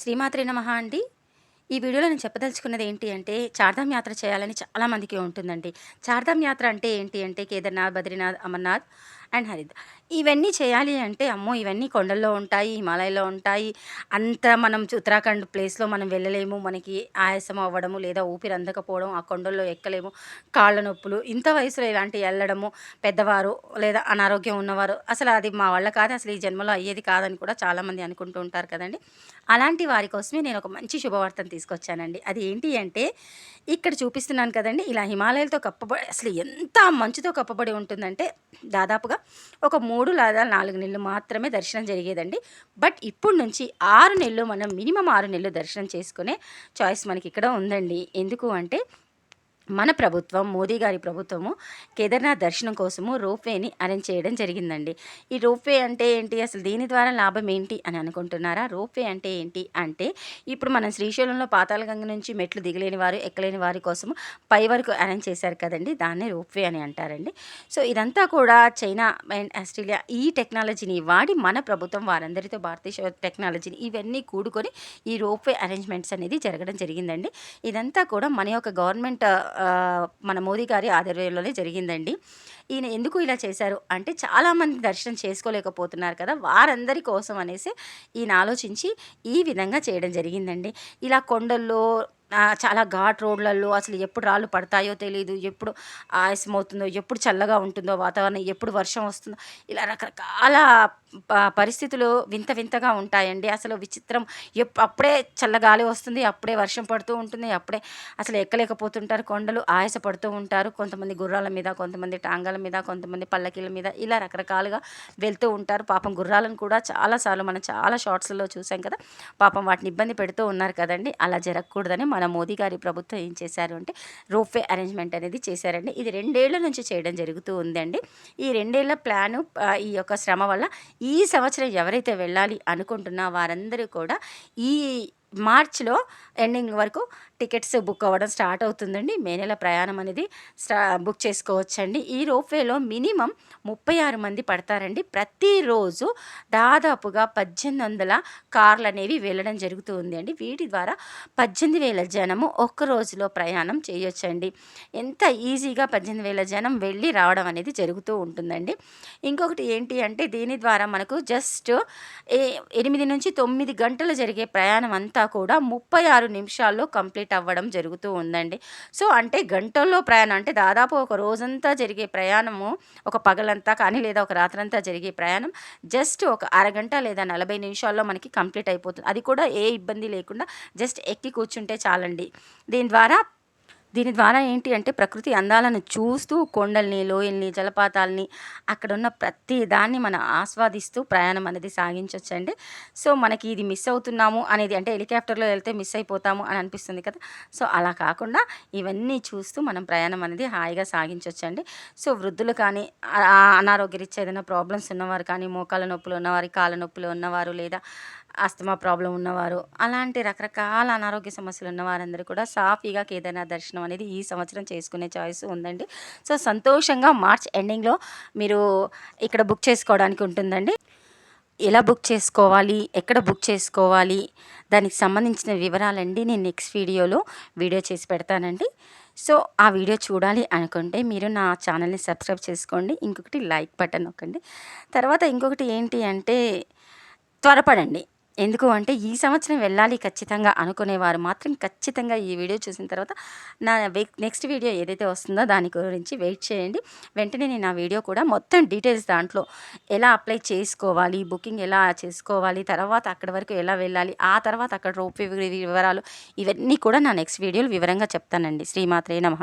శ్రీమాత్రే నమ అండి. ఈ వీడియోలో నేను చెప్పదలుచుకున్నది ఏంటి అంటే చార్ధామ్ యాత్ర చేయాలని చాలామందికి ఉంటుందండి. చార్ధామ్ యాత్ర అంటే ఏంటి అంటే కేదార్నాథ్ బద్రీనాథ్ అమర్నాథ్. అండ్ హరిద్వార్ ఇవన్నీ చేయాలి అంటే అమ్మో ఇవన్నీ కొండల్లో ఉంటాయి హిమాలయాల్లో ఉంటాయి. అంత మనం ఉత్తరాఖండ్ ప్లేస్లో మనం వెళ్ళలేము. మనకి ఆయాసం అవ్వడము లేదా ఊపిరి అందకపోవడం ఆ కొండల్లో ఎక్కలేము. కాళ్ళ నొప్పులు ఇంత వయసులో ఇలాంటి వెళ్ళడము పెద్దవారు లేదా అనారోగ్యం ఉన్నవారు అసలు అది మా వల్ల కాదు అసలు ఈ జన్మలో అయ్యేది కాదని కూడా చాలామంది అనుకుంటూ ఉంటారు కదండి. అలాంటి వారి కోసమే నేను ఒక మంచి శుభవార్తను తీసుకొచ్చానండి. అది ఏంటి అంటే ఇక్కడ చూపిస్తున్నాను కదండి ఇలా హిమాలయాలతో కప్పబడి అసలు ఎంత మంచుతో కప్పబడి ఉంటుందంటే దాదాపుగా ఒక మూడు లేదా నాలుగు నెలలు మాత్రమే దర్శనం జరిగేదండి. బట్ ఇప్పుడు నుంచి ఆరు నెలలు మనం మినిమం ఆరు నెలలు దర్శనం చేసుకునే చాయిస్ మనకి ఇక్కడ ఉందండి. ఎందుకు అంటే మన ప్రభుత్వం మోదీ గారి ప్రభుత్వము కేదార్నాథ్ దర్శనం కోసము రోప్వేని అరేంజ్ చేయడం జరిగిందండి. ఈ రోప్వే అంటే ఏంటి? అసలు దీని ద్వారా లాభం ఏంటి అని అనుకుంటున్నారా? రోప్వే అంటే ఏంటి? అంటే ఇప్పుడు మనం శ్రీశైలంలో పాతాళగంగ నుంచి మెట్లు దిగలేని వారు ఎక్కలేని వారి కోసము పై వరకు అరేంజ్ చేశారు కదండి. దాన్నే రోప్వే అని అంటారండి. సో ఇదంతా కూడా చైనా అండ్ ఆస్ట్రేలియా ఈ టెక్నాలజీని వాడి మన ప్రభుత్వం వారందరితో భారతీయ టెక్నాలజీని ఇవన్నీ కూడుకొని ఈ రోప్వే అరేంజ్మెంట్స్ అనేది జరగడం జరిగిందండి. ఇదంతా కూడా మన యొక్క గవర్నమెంట్ మన మోదీ గారి ఆధ్వర్యంలోనే జరిగిందండి. ఈయన ఎందుకు ఇలా చేశారు? అంటే చాలామంది దర్శనం చేసుకోలేకపోతున్నారు కదా వారందరి కోసం అనేసి ఈయన ఆలోచించి ఈ విధంగా చేయడం జరిగిందండి. ఇలా కొండల్లో చాలా ఘాట్ రోడ్లలో అసలు ఎప్పుడు రాళ్ళు పడతాయో తెలియదు ఎప్పుడు ఆయాసం అవుతుందో ఎప్పుడు చల్లగా ఉంటుందో వాతావరణం ఎప్పుడు వర్షం వస్తుందో ఇలా రకరకాల పరిస్థితులు వింత వింతగా ఉంటాయండి. అసలు విచిత్రం. ఎప్ అప్పుడే చల్లగాలి వస్తుంది అప్పుడే వర్షం పడుతూ ఉంటుంది అప్పుడే అసలు ఎక్కలేకపోతుంటారు. కొండలు ఆయాస పడుతూ ఉంటారు. కొంతమంది గుర్రాల మీద కొంతమంది టాంగాల మీద కొంతమంది పల్లకీల మీద ఇలా రకరకాలుగా వెళ్తూ ఉంటారు. పాపం గుర్రాలను కూడా చాలాసార్లు మనం చాలా షార్ట్స్లో చూసాం కదా పాపం వాటిని ఇబ్బంది పెడుతూ ఉన్నారు కదండి. అలా జరగకూడదని మన మోదీ గారి ప్రభుత్వం ఏం చేశారు అంటే రోప్వే అరేంజ్మెంట్ అనేది చేశారండి. ఇది రెండేళ్ళ నుంచి చేయడం జరుగుతూ ఉందండి. ఈ రెండేళ్ళ ప్లాను ఈ యొక్క శ్రమ వల్ల ఈ సంవత్సరం ఎవరైతే వెళ్ళాలి అనుకుంటున్నా వారందరూ కూడా ఈ మార్చ్లో ఎండింగ్ వరకు టికెట్స్ బుక్ అవ్వడం స్టార్ట్ అవుతుందండి. మే నెల ప్రయాణం అనేది స్టా బుక్ చేసుకోవచ్చండి. ఈ రోప్వేలో మినిమం ముప్పై ఆరు మంది పడతారండి. ప్రతిరోజు దాదాపుగా పద్దెనిమిది వందల కార్లు అనేవి వెళ్ళడం జరుగుతుంది అండి వీటి ద్వారా పద్దెనిమిది వేల జనము ఒక్క రోజులో ప్రయాణం చేయొచ్చండి. ఎంత ఈజీగా పద్దెనిమిది వేల జనం వెళ్ళి రావడం అనేది జరుగుతూ ఉంటుందండి. ఇంకొకటి ఏంటి అంటే దీని ద్వారా మనకు జస్ట్ ఎనిమిది నుంచి తొమ్మిది గంటలు జరిగే ప్రయాణం అంతా కూడా ముప్పై ఆరు నిమిషాల్లో కంప్లీట్ అవ్వడం జరుగుతూ ఉందండి. సో అంటే గంటల్లో ప్రయాణం అంటే దాదాపు ఒక రోజంతా జరిగే ప్రయాణము ఒక పగలంతా కానీ లేదా ఒక రాత్రంతా జరిగే ప్రయాణం జస్ట్ ఒక అరగంట లేదా నలభై నిమిషాల్లో మనకి కంప్లీట్ అయిపోతుంది. అది కూడా ఏ ఇబ్బంది లేకుండా జస్ట్ ఎక్కి కూర్చుంటే చాలండి. దీని ద్వారా దీని ద్వారా ఏంటి అంటే ప్రకృతి అందాలను చూస్తూ కొండల్ని లోయల్ని జలపాతాలని అక్కడ ఉన్న ప్రతి దాన్ని మనం ఆస్వాదిస్తూ ప్రయాణం అనేది సాగించవచ్చండి సో మనకి ఇది మిస్ అవుతున్నాము అనేది అంటే హెలికాప్టర్లో వెళ్తే మిస్ అయిపోతాము అని అనిపిస్తుంది కదా. సో అలా కాకుండా ఇవన్నీ చూస్తూ మనం ప్రయాణం అనేది హాయిగా సాగించవచ్చండి సో వృద్ధులు కానీ అనారోగ్యరీత్యా ఏదైనా ప్రాబ్లమ్స్ ఉన్నవారు కానీ మోకాల నొప్పులు ఉన్నవారు కాళ్ళ నొప్పులు ఉన్నవారు లేదా ఆస్తమా ప్రాబ్లం ఉన్నవారు అలాంటి రకరకాల అనారోగ్య సమస్యలు ఉన్న వారందరూ కూడా సాఫీగా కేదార్నాథ్ దర్శనం అనేది ఈ సంవత్సరం చేసుకునే చాయిస్ ఉందండి. సో సంతోషంగా మార్చ్ ఎండింగ్లో మీరు ఇక్కడ బుక్ చేసుకోవడానికి ఉంటుందండి. ఎలా బుక్ చేసుకోవాలి ఎక్కడ బుక్ చేసుకోవాలి దానికి సంబంధించిన వివరాలండి నేను నెక్స్ట్ వీడియోలో వీడియో చేసి పెడతానండి. సో ఆ వీడియో చూడాలి అనుకుంటే మీరు నా ఛానల్ని సబ్స్క్రైబ్ చేసుకోండి ఇంకొకటి లైక్ బటన్ నొక్కండి. తర్వాత ఇంకొకటి ఏంటి అంటే త్వరపడండి. ఎందుకు అంటే ఈ సంవత్సరం వెళ్ళాలి ఖచ్చితంగా అనుకునేవారు మాత్రం ఖచ్చితంగా ఈ వీడియో చూసిన తర్వాత నా నెక్స్ట్ వీడియో ఏదైతే వస్తుందో దాని గురించి వెయిట్ చేయండి. వెంటనే నేను ఆ వీడియో కూడా మొత్తం డీటెయిల్స్ దాంట్లో ఎలా అప్లై చేసుకోవాలి బుకింగ్ ఎలా చేసుకోవాలి తర్వాత అక్కడి వరకు ఎలా వెళ్ళాలి ఆ తర్వాత అక్కడ రోప్ వివరాలు ఇవన్నీ కూడా నా నెక్స్ట్ వీడియోలో వివరంగా చెప్తానండి. శ్రీమాత్రే నమ.